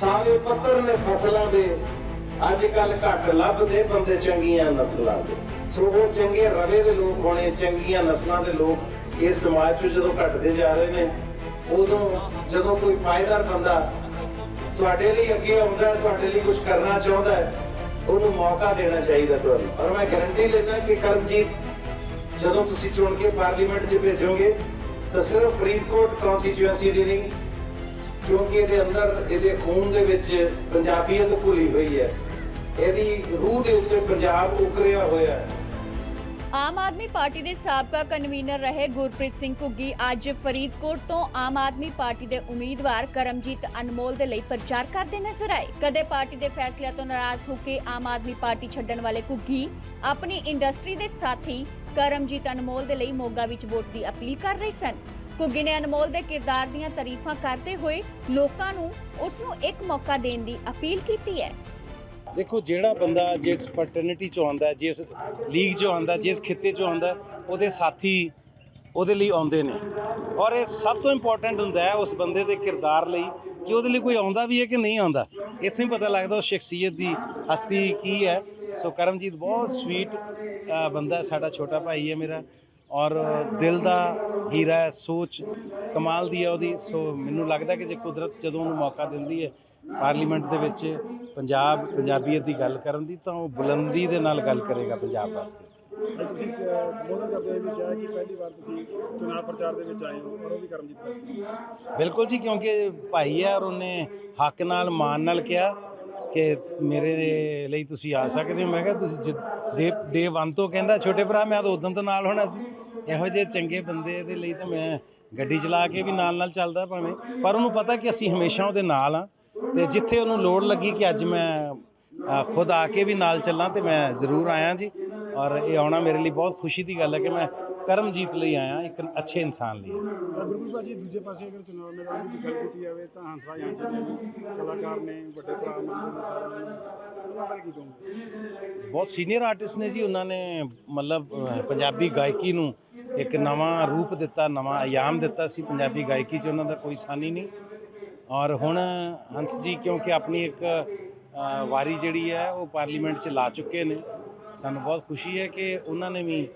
ਸਾਰੇ ਪੱਤਰ ਨੇ ਫਸਲਾਂ ਦੇ, ਅੱਜ ਕੱਲ ਘੱਟ ਲੱਭਦੇ ਬੰਦੇ ਚੰਗੀਆਂ ਨਸਲਾਂ ਦੇ। ਸੋ ਉਹ ਚੰਗੇ ਰਵੇ ਦੇ ਲੋਕ ਹੋਣੇ, ਚੰਗੀਆਂ ਨਸਲਾਂ ਦੇ ਲੋਕ ਇਸ ਸਮਾਜ 'ਚ ਜਦੋਂ ਘਟਦੇ ਜਾ ਰਹੇ ਨੇ, ਉਦੋਂ ਜਦੋਂ ਕੋਈ ਪਾਇਦਾਰ ਬੰਦਾ ਤੁਹਾਡੇ ਲਈ ਅੱਗੇ ਆਉਂਦਾ, ਤੁਹਾਡੇ ਲਈ ਕੁਝ ਕਰਨਾ ਚਾਹੁੰਦਾ ਹੈ, ਉਹਨੂੰ ਮੌਕਾ ਦੇਣਾ ਚਾਹੀਦਾ ਤੁਹਾਨੂੰ। ਔਰ ਮੈਂ ਗਾਰੰਟੀ ਲੈਣਾ ਕਿ ਕਰਮਜੀਤ, ਜਦੋਂ ਤੁਸੀਂ ਚੁਣ ਕੇ ਪਾਰਲੀਮੈਂਟ 'ਚ ਭੇਜੋਗੇ, ਤਾਂ ਸਿਰਫ ਫਰੀਦਕੋਟ ਕਨਸਟੀਚੁਐਂਸੀ ਦੀ ਨਹੀਂ ਕਿਉਂਕਿ ਇਹਦੇ ਅੰਦਰ, ਇਹਦੇ ਖੂਨ ਦੇ ਵਿੱਚ ਪੰਜਾਬੀਅਤ ਭੁੱਲੀ ਹੋਈ ਹੈ। ਇਹਦੀ ਰੂਹ ਦੇ ਉੱਤੇ ਪੰਜਾਬ ਉਕਰਿਆ ਹੋਇਆ ਹੈ। ਆਮ ਆਦਮੀ ਪਾਰਟੀ ਦੇ ਸਾਬਕਾ ਕਨਵੀਨਰ ਰਹੇ ਗੁਰਪ੍ਰੀਤ ਸਿੰਘ ਘੁੱਗੀ ਅੱਜ ਫਰੀਦਕੋਟ ਤੋਂ ਆਮ ਆਦਮੀ ਪਾਰਟੀ ਦੇ ਉਮੀਦਵਾਰ ਕਰਮਜੀਤ ਅਨਮੋਲ ਦੇ ਲਈ ਪ੍ਰਚਾਰ ਕਰਦੇ ਨਜ਼ਰ ਆਏ। ਕਦੇ ਪਾਰਟੀ ਦੇ ਫੈਸਲਿਆਂ ਤੋਂ ਨਾਰਾਜ਼ ਹੋ ਕੇ ਆਮ ਆਦਮੀ ਪਾਰਟੀ ਛੱਡਣ ਵਾਲੇ ਘੁੱਗੀ ਆਪਣੀ ਇੰਡਸਟਰੀ ਦੇ ਸਾਥੀ ਕਰਮਜੀਤ ਅਨਮੋਲ ਦੇ ਲਈ ਮੋਗਾ ਵਿੱਚ ਵੋਟ ਦੀ ਅਪੀਲ ਕਰ ਰਹੇ ਸਨ। ਘੁੱਗੀ ਨੇ ਅਨਮੋਲ ਦੇ ਕਿਰਦਾਰ ਦੀਆਂ ਤਾਰੀਫਾਂ ਕਰਦੇ ਹੋਏ ਲੋਕਾਂ ਨੂੰ ਉਸ ਨੂੰ ਇੱਕ ਮੌਕਾ ਦੇਣ ਦੀ ਅਪੀਲ ਕੀਤੀ ਹੈ। ਦੇਖੋ, ਜਿਹੜਾ ਬੰਦਾ ਜਿਸ ਫਰਟਰਨਿਟੀ ਚੋਂ ਆਉਂਦਾ, ਜਿਸ ਲੀਗ ਚੋਂ ਆਉਂਦਾ, ਜਿਸ ਖਿੱਤੇ ਚੋਂ ਆਉਂਦਾ, ਉਹਦੇ ਸਾਥੀ ਉਹਦੇ ਲਈ ਆਉਂਦੇ ਨੇ। ਔਰ ਇਹ ਸਭ ਤੋਂ ਇੰਪੋਰਟੈਂਟ ਹੁੰਦਾ ਹੈ ਉਸ ਬੰਦੇ ਦੇ ਕਿਰਦਾਰ ਲਈ ਕਿ ਉਹਦੇ ਲਈ ਕੋਈ ਆਉਂਦਾ ਵੀ ਹੈ ਕਿ ਨਹੀਂ ਆਉਂਦਾ। ਇੱਥੋਂ ਹੀ ਪਤਾ ਲੱਗਦਾ ਉਸ ਸ਼ਖਸੀਅਤ ਦੀ ਹਸਤੀ ਕੀ ਹੈ। ਸੋ ਕਰਮਜੀਤ, ਬਹੁਤ ਸਵੀਟ ਬੰਦਾ ਸਾਡਾ ਛੋਟਾ ਭਾਈ ਹੈ ਮੇਰਾ। ਔਰ ਦਿਲ ਦਾ ਹੀਰਾ ਹੈ ਸੋਚ ਕਮਾਲ ਦੀ ਹੈ ਉਹਦੀ। ਸੋ ਮੈਨੂੰ ਲੱਗਦਾ ਕਿ ਜੇ ਕੁਦਰਤ ਜਦੋਂ ਉਹਨੂੰ ਮੌਕਾ ਦਿੰਦੀ ਹੈ ਪਾਰਲੀਮੈਂਟ ਦੇ ਵਿੱਚ ਪੰਜਾਬ ਪੰਜਾਬੀਅਤ ਦੀ ਗੱਲ ਕਰਨ ਦੀ ਤਾਂ ਉਹ ਬੁਲੰਦੀ ਦੇ ਨਾਲ ਗੱਲ ਕਰੇਗਾ ਪੰਜਾਬ ਵਾਸਤੇ। ਤੁਸੀਂ ਸੰਬੋਧਨ ਕਰਦੇ ਵੀ ਕਿਹਾ ਕਿ ਪਹਿਲੀ ਵਾਰ ਤੁਸੀਂ ਚੁਣਾਵ ਪ੍ਰਚਾਰ ਦੇ ਵਿੱਚ ਆਏ ਹੋ ਔਰ ਉਹ ਵੀ ਕਰਮਜੀਤ ਕੌਰ ਬਿਲਕੁਲ ਜੀ ਕਿਉਂਕਿ ਭਾਈ ਹੈ ਔਰ ਉਹਨੇ ਹੱਕ ਨਾਲ ਮਾਨ ਨਾਲ ਕਿਹਾ ਕਿ ਮੇਰੇ ਲਈ ਤੁਸੀਂ ਆ ਸਕਦੇ ਹੋ। ਮੈਂ ਕਿਹਾ ਤੁਸੀਂ ਜਿ- ਡੇ ਡੇ 1 ਤੋਂ ਕਹਿੰਦਾ ਛੋਟੇ ਭਰਾ, ਮੈਂ ਤਾਂ ਉਦੋਂ ਤੋਂ ਨਾਲ ਹੋਣਾ ਸੀ। ਇਹੋ ਜਿਹੇ ਚੰਗੇ ਬੰਦੇ ਦੇ ਲਈ ਤਾਂ ਮੈਂ ਗੱਡੀ ਚਲਾ ਕੇ ਵੀ ਨਾਲ ਨਾਲ ਚੱਲਦਾ ਭਾਵੇਂ। ਪਰ ਉਹਨੂੰ ਪਤਾ ਕਿ ਅਸੀਂ ਹਮੇਸ਼ਾ ਉਹਦੇ ਨਾਲ ਆ ਤੇ ਜਿੱਥੇ ਉਹਨੂੰ ਲੋੜ ਲੱਗੀ ਕਿ ਅੱਜ ਮੈਂ ਖੁਦ ਆ ਕੇ ਵੀ ਨਾਲ ਚੱਲਾਂ ਤੇ ਮੈਂ ਜ਼ਰੂਰ ਆਇਆ ਜੀ। ਔਰ ਇਹ ਆਉਣਾ ਮੇਰੇ ਲਈ ਬਹੁਤ ਖੁਸ਼ੀ ਦੀ ਗੱਲ ਹੈ ਕਿ ਮੈਂ ਕਰਮਜੀਤ ਲਈ ਆਇਆ ਇੱਕ ਅੱਛੇ ਇਨਸਾਨ ਲਈ। ਤਾਂ ਗੁਰਪ੍ਰੀਤ ਭਾਜੀ ਦੂਜੇ ਪਾਸੇ ਅਗਰ ਚੁਣਾਵ ਮੈਦਾਨ ਦੀ ਗੱਲ ਕੀਤੀ ਜਾਵੇ ਤਾਂ ਹੰਸਰਾਜ ਹਾਂਜੀ ਜੀ ਕਲਾਕਾਰ ਨੇ ਵੱਡੇ ਭਰਾ ਮੰਨਦੇ ਨੇ ਸਾਰਿਆਂ ਨੂੰ ਉਹਨਾਂ ਬਾਰੇ ਕੀ ਕਹੋਗੇ? ਬਹੁਤ ਸੀਨੀਅਰ ਆਰਟਿਸਟ ਨੇ ਜੀ ਉਹਨਾਂ ਨੇ ਮਤਲਬ ਪੰਜਾਬੀ ਗਾਇਕੀ ਨੂੰ ਇੱਕ ਨਵਾਂ ਰੂਪ ਦਿੱਤਾ ਨਵਾਂ ਆਯਾਮ ਦਿੱਤਾ ਸੀ। ਪੰਜਾਬੀ ਗਾਇਕੀ 'ਚ ਉਹਨਾਂ ਦਾ ਕੋਈ ਸਾਨੀ ਨਹੀਂ। ਔਰ ਹੁਣ ਹੰਸ ਜੀ ਕਿਉਂਕਿ ਆਪਣੀ ਇੱਕ ਵਾਰੀ ਜਿਹੜੀ ਹੈ ਉਹ ਪਾਰਲੀਮੈਂਟ 'ਚ ਲਾ ਚੁੱਕੇ ਨੇ। ਸਾਨੂੰ ਬਹੁਤ ਖੁਸ਼ੀ ਹੈ ਕਿ ਉਹਨਾਂ ਨੇ ਵੀ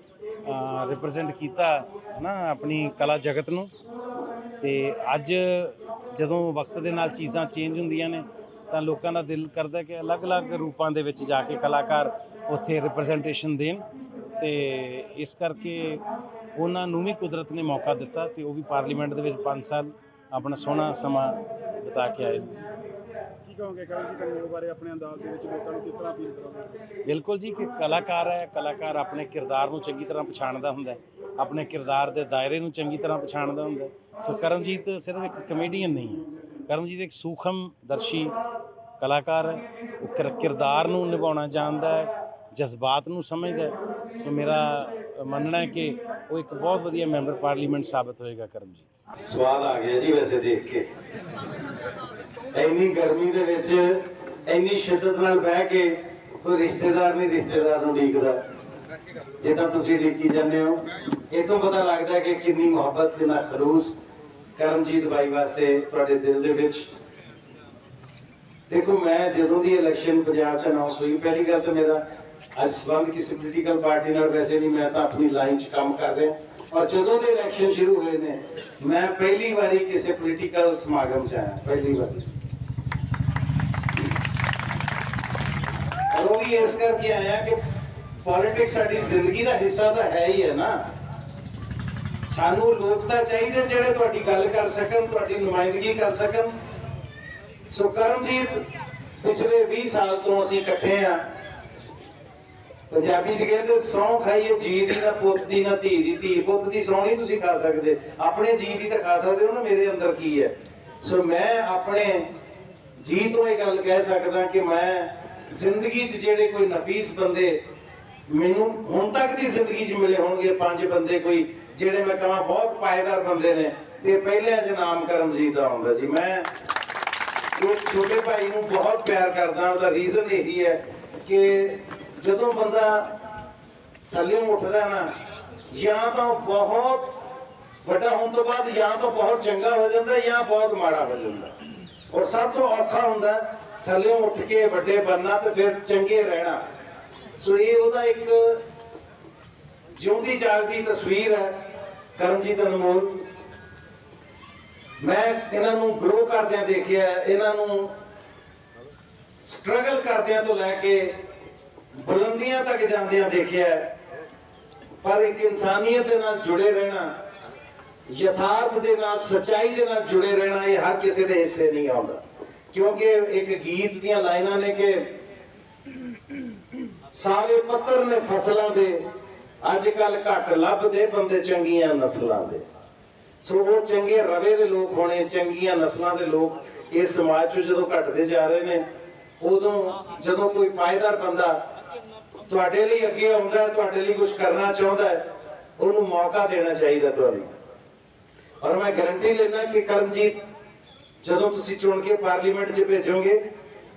ਰਿਪਰੈਜ਼ੈਂਟ ਕੀਤਾ ਨਾ ਆਪਣੀ ਕਲਾ ਜਗਤ ਨੂੰ। ਤੇ ਅੱਜ ਜਦੋਂ ਵਕਤ ਦੇ ਨਾਲ ਚੀਜ਼ਾਂ ਚੇਂਜ ਹੁੰਦੀਆਂ ਨੇ, ਤਾਂ ਲੋਕਾਂ ਦਾ ਦਿਲ ਕਰਦਾ ਕਿ ਅਲੱਗ-ਅਲੱਗ ਰੂਪਾਂ ਦੇ ਵਿੱਚ ਜਾ ਕੇ ਕਲਾਕਾਰ ਉੱਥੇ ਰਿਪਰੈਜ਼ੈਂਟੇਸ਼ਨ ਦੇਣ। ਤੇ ਇਸ ਕਰਕੇ ਉਹਨਾਂ ਨੂੰ ਵੀ ਕੁਦਰਤ ਨੇ ਮੌਕਾ ਦਿੱਤਾ ਤੇ ਉਹ ਵੀ ਪਾਰਲੀਮੈਂਟ ਦੇ ਵਿੱਚ 5 ਸਾਲ ਆਪਣਾ ਸੋਹਣਾ ਸਮਾਂ ਬਿਤਾ ਕੇ ਆਏ ਨੇ। ਕਹੋਗੇ ਕਰਮਜੀਤ ਅਨਮੋਲ ਬਾਰੇ ਆਪਣੇ ਅੰਦਾਜ਼ ਦੇ ਵਿੱਚ ਲੋਕਾਂ ਨੂੰ ਕਿਸ ਤਰ੍ਹਾਂ ਅਪੀਲ ਕਰੋਗੇ? ਬਿਲਕੁਲ ਜੀ, ਕਿ ਕਲਾਕਾਰ ਹੈ, ਕਲਾਕਾਰ ਆਪਣੇ ਕਿਰਦਾਰ ਨੂੰ ਚੰਗੀ ਤਰ੍ਹਾਂ ਪਛਾਣਦਾ ਹੁੰਦਾ ਹੈ, ਆਪਣੇ ਕਿਰਦਾਰ ਦੇ ਦਾਇਰੇ ਨੂੰ ਚੰਗੀ ਤਰ੍ਹਾਂ ਪਛਾਣਦਾ ਹੁੰਦਾ ਹੈ। ਸੋ ਕਰਮਜੀਤ ਸਿਰਫ ਇੱਕ ਕਮੇਡੀਅਨ ਨਹੀਂ ਹੈ। ਕਰਮਜੀਤ ਇੱਕ ਸੂਖਮ ਦਰਸ਼ੀ ਕਲਾਕਾਰ ਹੈ। ਉਹ ਕਿਰ- ਕਿਰਦਾਰ ਨੂੰ ਨਿਭਾਉਣਾ ਜਾਣਦਾ ਹੈ, ਜਜ਼ਬਾਤ ਨੂੰ ਸਮਝਦਾ ਸੋ ਮੇਰਾ ਮੰਨਣਾ ਹੈ ਕਿ ਉਹ ਇੱਕ ਬਹੁਤ ਵਧੀਆ ਮੈਂਬਰ ਪਾਰਲੀਮੈਂਟ ਸਾਬਤ ਹੋਏਗਾ ਕਰਮਜੀਤ। ਸਵਾਦ ਆ ਗਿਆ ਜੀ ਵੈਸੇ ਦੇਖ ਕੇ। ਇੰਨੀ ਗਰਮੀ ਦੇ ਵਿੱਚ ਇੰਨੀ ਸ਼ਿੱਦਤ ਨਾਲ ਬਹਿ ਕੇ ਕੋਈ ਰਿਸ਼ਤੇਦਾਰ ਨਹੀਂ ਰਿਸ਼ਤੇਦਾਰ ਨੂੰ ਢੀਕਦਾ ਜੇ ਤਾਂ ਤੁਸੀਂ ਢੀਕੀ ਜਾਂਦੇ ਹੋ। ਇਥੋਂ ਪਤਾ ਲੱਗਦਾ ਕਿ ਕਿੰਨੀ ਮੁਹੱਬਤ ਕਿੰਨਾ ਖਲੂਸ ਕਰਮਜੀਤ ਬਾਈ ਵਾਸਤੇ ਤੁਹਾਡੇ ਦਿਲ ਦੇ ਵਿੱਚ। ਦੇਖੋ, ਮੈਂ ਜਦੋਂ ਦੀ ਇਲੈਕਸ਼ਨ ਪੰਜਾਬ ਚ ਅਨਾਉਂਸ ਹੋਈ, ਪਹਿਲੀ ਗੱਲ ਤਾਂ ਮੇਰਾ ਅੱਜ ਸੰਬੰਧ ਕਿਸੇ ਪੋਲੀਟੀਕਲ ਪਾਰਟੀ ਨਾਲ ਵੈਸੇ ਨਹੀਂ ਮੈਂ ਤਾਂ ਆਪਣੀ ਲਾਈਨ 'ਚ ਕੰਮ ਕਰ ਰਿਹਾ। ਔਰ ਜਦੋਂ ਦੇ ਇਲੈਕਸ਼ਨ ਸ਼ੁਰੂ ਹੋਏ ਨੇ, ਮੈਂ ਪਹਿਲੀ ਵਾਰੀ ਕਿਸੇ ਪੋਲੀਟੀਕਲ ਸਮਾਗਮ 'ਚ ਆਇਆ, ਪਹਿਲੀ ਵਾਰੀ। ਉਹ ਵੀ ਇਸ ਕਰਕੇ ਆਇਆ ਕਿ ਪੋਲਿਟਿਕਸ ਸਾਡੀ ਜ਼ਿੰਦਗੀ ਦਾ ਹਿੱਸਾ ਤਾਂ ਹੈ ਹੀ ਹੈ ਨਾ। ਸਾਨੂੰ ਲੋਕ ਤਾਂ ਚਾਹੀਦੇ ਜਿਹੜੇ ਤੁਹਾਡੀ ਗੱਲ ਕਰ ਸਕਣ, ਤੁਹਾਡੀ ਨੁਮਾਇੰਦਗੀ ਕਰ ਸਕਣ। ਸੋ ਕਰਮਜੀਤ, ਪਿਛਲੇ 20 ਸਾਲ ਤੋਂ ਅਸੀਂ ਇਕੱਠੇ ਆ ਪੰਜਾਬੀ ਚ ਕਹਿੰਦੇ ਸੌ ਖਾਈਏ ਜੀ ਦੀ ਨਾ ਪੁੱਤ ਦੀ ਨਾ ਧੀ ਦੀ। ਧੀ ਪੁੱਤ ਦੀ ਸੌ ਨਹੀਂ ਤੁਸੀਂ ਖਾ ਸਕਦੇ। ਆਪਣੇ ਜੀ ਦੀ ਤਾਂ ਖਾ ਸਕਦੇ ਹੋ ਨਾ, ਮੇਰੇ ਅੰਦਰ ਕੀ ਹੈ? ਸੋ ਮੈਂ ਆਪਣੇ ਜੀ ਤੋਂ ਇਹ ਗੱਲ ਕਹਿ ਸਕਦਾ ਕਿ ਮੈਂ ਜ਼ਿੰਦਗੀ 'ਚ ਜਿਹੜੇ ਕੋਈ ਨਫੀਸ ਬੰਦੇ ਮੈਨੂੰ ਹੁਣ ਤੱਕ ਦੀ ਜ਼ਿੰਦਗੀ 'ਚ ਮਿਲੇ ਹੋਣਗੇ ਪੰਜ ਬੰਦੇ ਕੋਈ, ਜਿਹੜੇ ਮੈਂ ਕਹਾਂ ਬਹੁਤ ਪਾਇਦਾਰ ਬੰਦੇ ਨੇ। ਤੇ ਪਹਿਲਿਆਂ 'ਚ ਨਾਮ ਕਰਮਜੀਤ ਦਾ ਆਉਂਦਾ ਜੀ। ਮੈਂ ਇਹ ਛੋਟੇ ਭਾਈ ਨੂੰ ਬਹੁਤ ਪਿਆਰ ਕਰਦਾ, ਉਹਦਾ ਰੀਜ਼ਨ ਇਹੀ ਹੈ ਕਿ ਜਦੋਂ ਬੰਦਾ ਥੱਲੇ ਉੱਠਦਾ ਨਾ, ਜਾਂ ਤਾਂ ਬਹੁਤ ਵੱਡਾ ਹੋਣ ਤੋਂ ਬਾਅਦ ਜਾਂ ਤਾਂ ਬਹੁਤ ਚੰਗਾ ਹੋ ਜਾਂਦਾ ਜਾਂ ਬਹੁਤ ਮਾੜਾ ਹੋ ਜਾਂਦਾ। ਔਰ ਸਭ ਤੋਂ ਔਖਾ ਹੁੰਦਾ ਥੱਲੇ ਉੱਠ ਕੇ ਵੱਡੇ ਬਣਨਾ ਤੇ ਫਿਰ ਚੰਗੇ ਰਹਿਣਾ। ਸੋ ਇਹ ਉਹਦਾ ਇੱਕ ਜਿਉਂਦੀ ਜਾਗਦੀ ਤਸਵੀਰ ਹੈ ਕਰਮਜੀਤ ਅਨਮੋਲ। ਮੈਂ ਇਹਨਾਂ ਨੂੰ ਗਰੋ ਕਰਦਿਆਂ ਦੇਖਿਆ, ਇਹਨਾਂ ਨੂੰ ਸਟਰਗਲ ਕਰਦਿਆਂ ਤੋਂ ਲੈ ਕੇ ਬੁਲੰਦੀਆਂ ਤੱਕ ਜਾਂਦਿਆਂ ਦੇਖਿਆ ਪਰ ਇੱਕ ਇਨਸਾਨੀਅਤ ਦੇ ਨਾਲ ਜੁੜੇ ਰਹਿਣਾ, ਯਥਾਰਥ ਦੇ ਨਾਲ, ਸਚਾਈ ਦੇ ਨਾਲ ਜੁੜੇ ਰਹਿਣਾ, ਇਹ ਹਰ ਕਿਸੇ ਦੇ ਹਿੱਸੇ ਨਹੀਂ ਆਉਂਦਾ। ਕਿਉਂਕਿ ਇੱਕ ਗੀਤ ਦੀਆਂ ਲਾਈਨਾਂ ਨੇ ਕਿ ਸਾਰੇ ਪੱਤਰ ਨੇ ਫਸਲਾਂ ਦੇ ਅੱਜ ਕੱਲ ਘੱਟ ਲੱਭਦੇ ਬੰਦੇ ਚੰਗੀਆਂ ਨਸਲਾਂ ਦੇ। ਸੋ ਉਹ ਚੰਗੇ ਰਵੇ ਦੇ ਲੋਕ ਹੋਣੇ, ਚੰਗੀਆਂ ਨਸਲਾਂ ਦੇ ਲੋਕ ਇਸ ਸਮਾਜ ਚ ਜਦੋਂ ਘਟਦੇ ਜਾ ਰਹੇ ਨੇ, ਉਦੋਂ ਜਦੋਂ ਕੋਈ ਪਾਇਦਾਰ ਬੰਦਾ ਤੁਹਾਡੇ ਲਈ ਅੱਗੇ ਆਉਂਦਾ ਤੁਹਾਡੇ ਲਈ ਕੁਝ ਕਰਨਾ ਚਾਹੁੰਦਾ ਹੈ, ਉਹਨੂੰ ਮੌਕਾ ਦੇਣਾ ਚਾਹੀਦਾ ਤੁਹਾਨੂੰ ਔਰ ਮੈਂ ਗਾਰੰਟੀ ਲੈਣਾ ਕਿ ਕਰਮਜੀਤ, ਜਦੋਂ ਤੁਸੀਂ ਚੁਣ ਕੇ ਪਾਰਲੀਮੈਂਟ 'ਚ ਭੇਜੋਗੇ,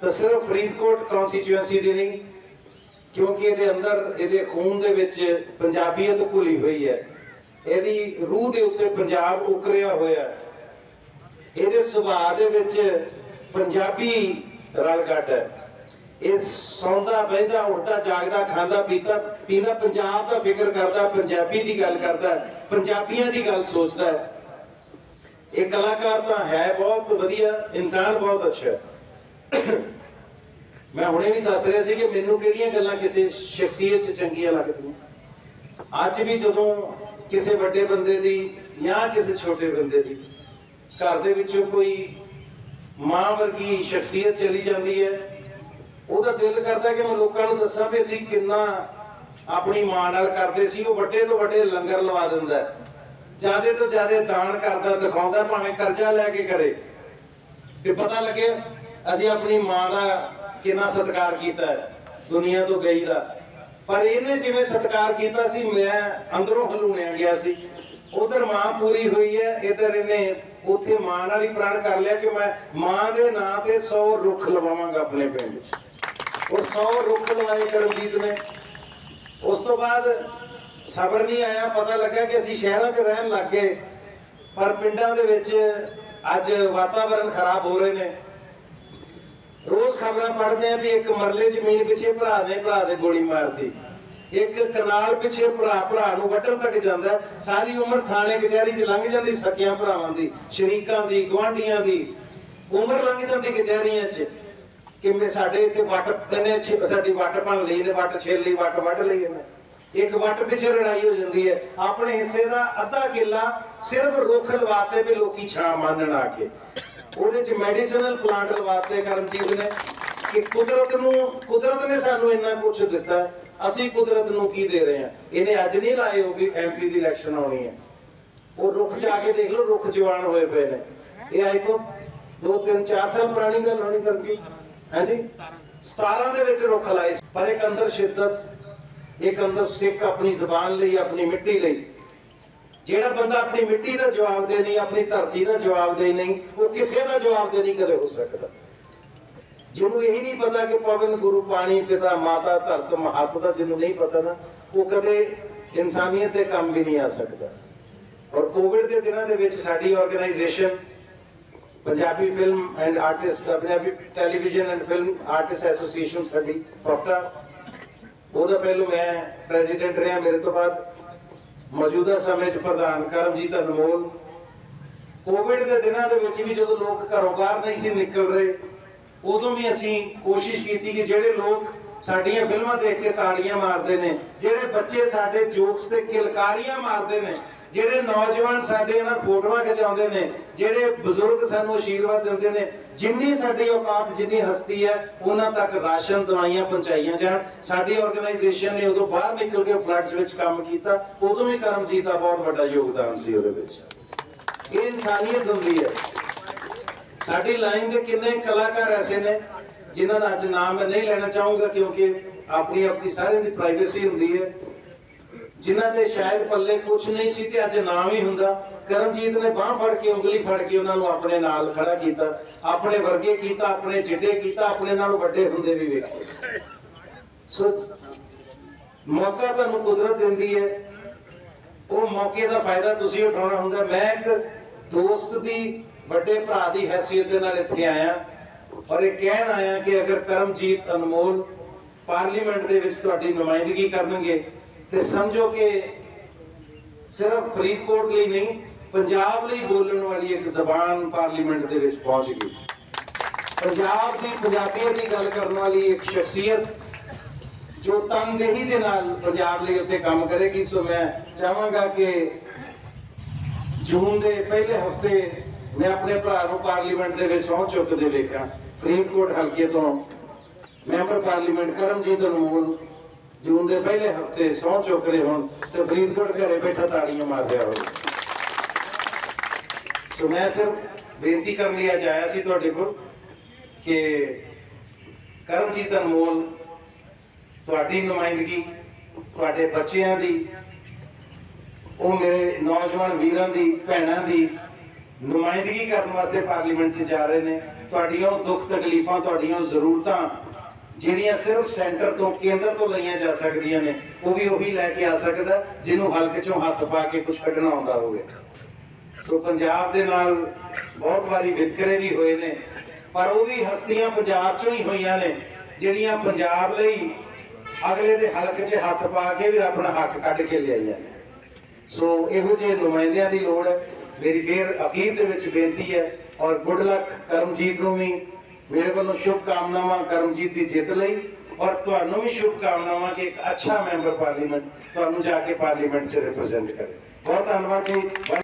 ਤਾਂ ਸਿਰਫ ਫਰੀਦਕੋਟ ਕਨਸਟੀਚੁਐਂਸੀ ਦੇ ਨਹੀਂ, ਕਿਉਂਕਿ ਇਹਦੇ ਅੰਦਰ, ਇਹਦੇ ਖੂਨ ਦੇ ਵਿੱਚ ਪੰਜਾਬੀਅਤ ਭੁਲੀ ਹੋਈ ਹੈ। ਇਹਦੀ ਰੂਹ ਦੇ ਉੱਤੇ ਪੰਜਾਬ ਉਕਰਿਆ ਹੋਇਆ ਹੈ। ਇਹਦੇ ਸੁਭਾਅ ਦੇ ਵਿੱਚ ਪੰਜਾਬੀ ਰਲ ਗੱਡ ਹੈ। ਇਹ ਸੌਂਦਾ ਬਹਿੰਦਾ ਉੱਠਦਾ ਜਾਗਦਾ, ਖਾਂਦਾ, ਪੀਤਾ, ਪੀਂਦਾ, ਪੰਜਾਬ ਦਾ ਫਿਕਰ ਕਰਦਾ, ਪੰਜਾਬੀ ਦੀ ਗੱਲ ਕਰਦਾ, ਪੰਜਾਬੀਆਂ ਦੀ ਗੱਲ ਸੋਚਦਾ ਹੈ। ਇਹ ਕਲਾਕਾਰ ਤਾਂ ਹੈ ਬਹੁਤ ਵਧੀਆ, ਇਨਸਾਨ ਬਹੁਤ ਅੱਛਾ ਹੈ। ਮੈਂ ਹੁਣੇ ਵੀ ਦੱਸ ਰਿਹਾ ਸੀ ਕਿ ਮੈਨੂੰ ਕਿਹੜੀਆਂ ਗੱਲਾਂ ਕਿਸੇ ਸ਼ਖਸੀਅਤ 'ਚ ਚੰਗੀਆਂ ਲੱਗਦੀਆਂ? ਅੱਜ ਵੀ ਜਦੋਂ ਕਿਸੇ ਵੱਡੇ ਬੰਦੇ ਦੀ ਜਾਂ ਕਿਸੇ ਛੋਟੇ ਬੰਦੇ ਦੀ ਘਰ ਦੇ ਵਿੱਚੋਂ ਕੋਈ ਮਾਂ ਵਰਗੀ ਸ਼ਖਸੀਅਤ ਚਲੀ ਜਾਂਦੀ ਹੈ ਉਹਦਾ ਦਿਲ ਕਰਦਾ ਕਿ ਮੈਂ ਲੋਕਾਂ ਨੂੰ ਦੱਸਾਂ ਵੀ ਅਸੀਂ ਕਿੰਨਾ ਆਪਣੀ ਮਾਂ ਨਾਲ ਕਰਦੇ ਸੀ, ਉਹ ਵੱਡੇ ਤੋਂ ਵੱਡੇ ਲੰਗਰ ਲਵਾ ਦਿੰਦਾ ਜਿਆਦੇ ਤੋਂ ਜਿਆਦੇ ਦਾਨ ਕਰਦਾ, ਦਿਖਾਉਂਦਾ, ਭਾਵੇਂ ਕਰਜ਼ਾ ਲੈ ਕੇ ਕਰੇ। ਕਿ ਪਤਾ ਲੱਗੇ ਅਸੀਂ ਆਪਣੀ ਮਾਂ ਦਾ ਕਿੰਨਾ ਸਤਿਕਾਰ ਕੀਤਾ ਹੈ, ਦੁਨੀਆ ਤੋਂ ਗਈ ਦਾ। ਪਰ ਇਹਨੇ ਜਿਵੇਂ ਸਤਿਕਾਰ ਕੀਤਾ ਸੀ, ਮੈਂ ਅੰਦਰੋਂ ਹਲੂਣਿਆ ਗਿਆ ਸੀ। ਉਧਰ ਮਾਂ ਪੂਰੀ ਹੋਈ ਹੈ, ਇਧਰ ਇਹਨੇ ਉਥੇ ਮਾਂ ਨਾਲ ਹੀ ਪ੍ਰਣ ਕਰ ਲਿਆ ਕਿ ਮੈਂ ਮਾਂ ਦੇ ਨਾਂ ਤੇ 100 ਰੁੱਖ ਲਵਾਵਾਂਗਾ ਆਪਣੇ ਪਿੰਡ 'ਚ। ਉਹ 100 ਰੁੱਖ ਲਵਾਏ ਕਰਮਜੀਤ ਨੇ। ਉਸ ਤੋਂ ਬਾਅਦ ਸਬਰ ਨਹੀਂ ਆਇਆ, ਪਤਾ ਲੱਗਾ ਕਿ ਅਸੀਂ ਸ਼ਹਿਰਾਂ 'ਚ ਰਹਿਣ ਲੱਗ ਗਏ। ਪਰ ਪਿੰਡਾਂ ਦੇ ਵਿੱਚ ਅੱਜ ਵਾਤਾਵਰਣ ਖਰਾਬ ਹੋ ਰਹੇ ਨੇ। ਰੋਜ਼ ਖਬਰਾਂ ਪੜ੍ਹਦੇ ਆ ਵੀ ਇੱਕ ਮਰਲੇ ਜ਼ਮੀਨ ਪਿੱਛੇ ਭਰਾ ਨੇ ਭਰਾ ਦੇ ਗੋਲੀ ਮਾਰਤੀ। ਇੱਕ ਕਨਾਲ ਪਿੱਛੇ ਭਰਾ ਭਰਾ ਨੂੰ ਵੱਢਣ ਤੱਕ ਜਾਂਦਾ ਸਾਰੀ ਉਮਰ ਥਾਣੇ, ਕਚਹਿਰੀ 'ਚ ਲੰਘ ਜਾਂਦੀ ਸਕਿਆਂ ਭਰਾਵਾਂ ਦੀ, ਸ਼ਰੀਕਾਂ ਦੀ ਗਵਾਂਢੀਆਂ ਦੀ। ਉਮਰ ਲੰਘ ਜਾਂਦੀ ਕਚਹਿਰੀਆਂ 'ਚ। ਕਿ ਸਾਡੇ ਇੱਥੇ ਵੱਟ ਕਹਿੰਦੇ ਸਾਡੀ ਵੱਟ ਬਣ ਲਈ ਨੇ ਵੱਟ ਛੇਲ ਲਈ ਵੱਟ ਵੱਢ ਲਈ ਇਹਨੇ। ਇੱਕ ਵੱਟ ਪਿੱਛੇ ਲੜਾਈ ਹੋ ਜਾਂਦੀ ਹੈ। ਆਪਣੇ ਹਿੱਸੇ ਦਾ ਅੱਧਾ ਕਿੱਲਾ ਸਿਰਫ ਰੁੱਖ ਲਵਾਤੇ ਵੀ ਲੋਕੀ ਛਾਂ ਮੰਨਣ ਆ ਕੇ। ਉਹਦੇ ਚ ਮੈਡੀਸਿਨਲ ਪਲਾਂਟ ਲਵਾਤੇ ਕਰਮਜੀਤ ਨੇ। ਕਿ ਕੁਦਰਤ ਨੂੰ ਕੁਦਰਤ ਨੇ ਸਾਨੂੰ ਇੰਨਾ ਕੁਝ ਦਿੱਤਾ। ਅਸੀਂ ਕੁਦਰਤ ਨੂੰ ਕੀ ਦੇ ਰਹੇ ਹਾਂ? ਇਹਨੇ ਅੱਜ ਨਹੀਂ ਲਾਏ ਹੋ ਕਿ ਐਮਪੀ ਦੀ ਇਲੈਕਸ਼ਨ ਆਉਣੀ ਹੈ। ਉਹ ਰੁੱਖ ਜਾ ਕੇ ਦੇਖ ਲਓ, ਰੁੱਖ ਜਵਾਨ ਹੋਏ ਪਏ ਨੇ। ਇਹ ਆਈ ਤੋਂ 2 3 4 ਸਾਲ ਪੁਰਾਣੀ ਗੱਲ ਹੋਣੀ ਕਰਦੀ ਹਾਂਜੀ। 17 ਦੇ ਵਿੱਚ ਰੁੱਖ ਲਾਏ ਪਰ ਇੱਕ ਅੰਦਰ ਸ਼ਿੱਦਤ, ਇੱਕ ਅੰਦਰ ਸਿੱਖ ਆਪਣੀ ਜ਼ਬਾਨ ਲਈ, ਆਪਣੀ ਮਿੱਟੀ ਲਈ। ਜਿਹੜਾ ਬੰਦਾ ਆਪਣੀ ਮਿੱਟੀ ਦਾ ਜਵਾਬ ਦੇ ਨਹੀਂ, ਆਪਣੀ ਧਰਤੀ ਦਾ ਜਵਾਬ ਦੇ ਨਹੀਂ, ਉਹ ਕਿਸੇ ਦਾ ਜਵਾਬ ਦੇ ਨਹੀਂ ਕਦੇ ਹੋ ਸਕਦਾ। ਜਿਹਨੂੰ ਇਹ ਨਹੀਂ ਪਤਾ ਕਿ ਪਵਨ ਗੁਰੂ ਪਾਣੀ ਪਿਤਾ ਮਾਤਾ ਧਰਤ ਮਹੱਤ ਦਾ, ਜਿਹਨੂੰ ਨਹੀਂ ਪਤਾ ਨਾ, ਉਹ ਕਦੇ ਇਨਸਾਨੀਅਤ ਦੇ ਕੰਮ ਵੀ ਨਹੀਂ ਆ ਸਕਦਾ। ਔਰ ਕੋਵਿਡ ਦੇ ਦਿਨਾਂ ਦੇ ਵਿੱਚ ਸਾਡੀ organisation Punjabi film and artist Punjabi television and film artist association ਸਾਡੀ ਪਫਟਾ ਉਹਦਾ ਪਹਿਲੋਂ ਮੈਂ ਪ੍ਰੈਜ਼ੀਡੈਂਟ ਰਿਹਾ ਮੇਰੇ ਤੋਂ ਬਾਅਦ। ਮੌਜੂਦਾ ਸਮੇਂ 'ਚ ਪ੍ਰਧਾਨ ਕਰਮਜੀਤ ਅਨਮੋਲ। ਕੋਵਿਡ ਦੇ ਦਿਨਾਂ ਦੇ ਵਿੱਚ ਵੀ ਜਦੋਂ ਲੋਕ ਘਰੋਂ ਬਾਹਰ ਨਹੀਂ ਸੀ ਨਿਕਲ ਰਹੇ, ਉਦੋਂ ਵੀ ਅਸੀਂ ਕੋਸ਼ਿਸ਼ ਕੀਤੀ ਕਿ ਜਿਹੜੇ ਲੋਕ ਸਾਡੀਆਂ ਫਿਲਮਾਂ ਦੇਖ ਕੇ ਤਾੜੀਆਂ ਮਾਰਦੇ ਨੇ, ਜਿਹੜੇ ਬੱਚੇ ਸਾਡੇ ਜੋਕਸ ਤੇ ਕਿਲਕਾਰੀਆਂ ਮਾਰਦੇ ਨੇ ਜਿਹੜੇ ਨੌਜਵਾਨ ਸਾਡੇ ਇਹਨਾਂ ਫੋਟੋਆਂ ਖਿਚਾਉਂਦੇ ਨੇ, ਜਿਹੜੇ ਬਜ਼ੁਰਗ ਸਾਨੂੰ ਆਸ਼ੀਰਵਾਦ ਦਿੰਦੇ ਨੇ, ਜਿੰਨੀ ਸਾਡੀ ਔਕਾਤ, ਜਿੰਨੀ ਹਸਤੀ ਹੈ, ਉਹਨਾਂ ਤੱਕ ਰਾਸ਼ਨ ਦਵਾਈਆਂ ਪਹੁੰਚਾਈਆਂ ਜਾਣ। ਸਾਡੀ ਆਰਗੇਨਾਈਜੇਸ਼ਨ ਨੇ ਉਦੋਂ ਬਾਹਰ ਨਿਕਲ ਕੇ ਫਲੱਡਸ ਵਿੱਚ ਕੰਮ ਕੀਤਾ, ਉਦੋਂ ਵੀ ਕਰਮਜੀਤ ਦਾ ਬਹੁਤ ਵੱਡਾ ਯੋਗਦਾਨ ਸੀ ਉਹਦੇ ਵਿੱਚ। ਇਹ ਇਨਸਾਨੀਅਤ ਹੁੰਦੀ ਹੈ। ਸਾਡੀ ਲਾਈਨ ਦੇ ਕਿੰਨੇ ਕਲਾਕਾਰ ਐਸੇ ਨੇ, ਜਿਨ੍ਹਾਂ ਦਾ ਅੱਜ ਨਾਮ ਮੈਂ ਨਹੀਂ ਲੈਣਾ ਚਾਹੂੰਗਾ, ਕਿਉਂਕਿ ਆਪਣੀ ਆਪਣੀ ਸਾਰਿਆਂ ਦੀ ਪ੍ਰਾਈਵੇਸੀ ਹੁੰਦੀ ਹੈ। ਜਿਨ੍ਹਾਂ ਦੇ ਸ਼ਾਇਦ ਪੱਲੇ ਕੁਝ ਨਹੀਂ ਸੀ ਤੇ ਅੱਜ ਨਾਮ ਹੀ ਹੁੰਦਾ। ਕਰਮਜੀਤ ਨੇ ਬਾਹ ਫੜ ਕੇ, ਉਂਗਲੀ ਫੜ ਕੇ ਉਹਨਾਂ ਨੂੰ ਆਪਣੇ ਨਾਲ ਖੜਾ ਕੀਤਾ। ਆਪਣੇ ਵਰਗੇ ਕੀਤਾ, ਆਪਣੇ ਜਿੱਡੇ ਕੀਤਾ, ਆਪਣੇ ਨਾਲੋਂ ਵੱਡੇ ਹੁੰਦੇ ਵੀ ਵੇਖੇ। ਸੋ ਮੌਕਾ ਤੁਹਾਨੂੰ ਕੁਦਰਤ ਦਿੰਦੀ ਹੈ। ਉਹ ਮੌਕੇ ਦਾ ਫਾਇਦਾ ਤੁਸੀਂ ਉਠਾਉਣਾ ਹੁੰਦਾ। ਮੈਂ ਇੱਕ ਦੋਸਤ ਦੀ, ਵੱਡੇ ਭਰਾ ਦੀ ਹੈਸੀਅਤ ਦੇ ਨਾਲ ਇੱਥੇ ਆਇਆ। ਔਰ ਇਹ ਕਹਿਣ ਆਇਆ ਕਿ ਅਗਰ ਕਰਮਜੀਤ ਅਨਮੋਲ ਪਾਰਲੀਮੈਂਟ ਦੇ ਵਿੱਚ ਤੁਹਾਡੀ ਨੁਮਾਇੰਦਗੀ ਕਰਨਗੇ ਤੇ ਸਮਝੋ ਕਿ ਸਿਰਫ ਫਰੀਦਕੋਟ ਲਈ ਨਹੀਂ, ਪੰਜਾਬ ਲਈ ਬੋਲਣ ਵਾਲੀ ਇੱਕ ਜ਼ਬਾਨ ਪਾਰਲੀਮੈਂਟ ਦੇ ਵਿੱਚ ਪਹੁੰਚ ਗਈ। ਪੰਜਾਬ ਦੀ ਪੰਜਾਬੀਅਤ ਦੀ ਗੱਲ ਕਰਨ ਵਾਲੀ ਇੱਕ ਸ਼ਖਸੀਅਤ ਜੋ ਤਨਦੇਹੀ ਦੇ ਨਾਲ ਪੰਜਾਬ ਲਈ ਉੱਥੇ ਕੰਮ ਕਰੇਗੀ, ਸੋ ਮੈਂ ਚਾਹਾਂਗਾ ਕਿ ਜੂਨ ਦੇ ਪਹਿਲੇ ਹਫ਼ਤੇ ਮੈਂ ਆਪਣੇ ਭਰਾ ਨੂੰ ਪਾਰਲੀਮੈਂਟ ਦੇ ਵਿੱਚ ਸਹੁੰ ਚੁੱਕਦੇ ਵੇਖਾਂ। ਫਰੀਦਕੋਟ ਹਲਕੇ ਤੋਂ ਮੈਂਬਰ ਪਾਰਲੀਮੈਂਟ ਕਰਮਜੀਤ ਅਨਮੋਲ ਜੂਨ ਦੇ ਪਹਿਲੇ ਹਫ਼ਤੇ ਸਹੁੰ ਚੁੱਕਦੇ ਹੋਣ ਤੇ ਫਰੀਦਕੋਟ ਘਰੇ ਬੈਠਾ ਤਾੜੀਆਂ ਮਾਰ ਰਿਹਾ ਹੋਵੇ। ਸੋ ਮੈਂ ਸਿਰਫ ਬੇਨਤੀ ਕਰਨ ਲਈ ਅੱਜ ਆਇਆ ਸੀ ਤੁਹਾਡੇ ਕੋਲ ਕਿ ਕਰਮਜੀਤ ਅਨਮੋਲ, ਤੁਹਾਡੀ ਨੁਮਾਇੰਦਗੀ, ਤੁਹਾਡੇ ਬੱਚਿਆਂ ਦੀ, ਉਹ ਮੇਰੇ ਨੌਜਵਾਨ ਵੀਰਾਂ ਦੀ, ਭੈਣਾਂ ਦੀ ਨੁਮਾਇੰਦਗੀ ਕਰਨ ਵਾਸਤੇ ਪਾਰਲੀਮੈਂਟ 'ਚ ਜਾ ਰਹੇ ਨੇ। ਤੁਹਾਡੀਆਂ ਦੁੱਖ ਤਕਲੀਫਾਂ, ਤੁਹਾਡੀਆਂ ਜ਼ਰੂਰਤਾਂ ਜਿਹੜੀਆਂ ਸਿਰਫ ਸੈਂਟਰ ਤੋਂ, ਕੇਂਦਰ ਤੋਂ ਲਈਆਂ ਜਾ ਸਕਦੀਆਂ ਨੇ, ਉਹ ਵੀ ਉਹੀ ਲੈ ਕੇ ਆ ਸਕਦਾ, ਜਿਹਨੂੰ ਹਲਕ 'ਚੋਂ ਹੱਥ ਪਾ ਕੇ ਕੁਝ ਕੱਢਣਾ ਆਉਂਦਾ ਹੋਵੇ। ਸੋ ਪੰਜਾਬ ਦੇ ਨਾਲ ਬਹੁਤ ਵਾਰੀ ਵਿਤਕਰੇ ਵੀ ਹੋਏ ਨੇ, ਪਰ ਉਹ ਵੀ ਹਸਤੀਆਂ ਪੰਜਾਬ 'ਚੋਂ ਹੀ ਹੋਈਆਂ ਨੇ, ਜਿਹੜੀਆਂ ਪੰਜਾਬ ਲਈ ਅਗਲੇ ਦੇ ਹਲਕ 'ਚ ਹੱਥ ਪਾ ਕੇ ਵੀ ਆਪਣਾ ਹੱਕ ਕੱਢ ਕੇ ਲਿਆਈਆਂ ਨੇ। ਸੋ ਇਹੋ ਜਿਹੇ ਨੁਮਾਇੰਦਿਆਂ ਦੀ ਲੋੜ ਹੈ। ਮੇਰੀ ਫੇਰ ਅਖੀਰ ਦੇ ਵਿੱਚ ਬੇਨਤੀ ਹੈ, ਔਰ ਗੁੱਡ ਲੱਕ ਕਰਮਜੀਤ ਨੂੰ ਵੀ ਮੇਰੇ ਵੱਲੋਂ ਸ਼ੁਭ ਕਾਮਨਾਵਾਂ ਕਰਮਜੀਤ ਦੀ ਜਿੱਤ ਲਈ ਔਰ ਤੁਹਾਨੂੰ ਵੀ ਸ਼ੁਭ ਕਾਮਨਾਵਾਂ ਕਿ ਇੱਕ ਅੱਛਾ ਮੈਂਬਰ ਪਾਰਲੀਮੈਂਟ ਤੁਹਾਨੂੰ ਜਾ ਕੇ ਪਾਰਲੀਮੈਂਟ 'ਚ ਰਿਪਰੈਜ਼ੈਂਟ ਕਰੇ। ਬਹੁਤ ਧੰਨਵਾਦ ਜੀ।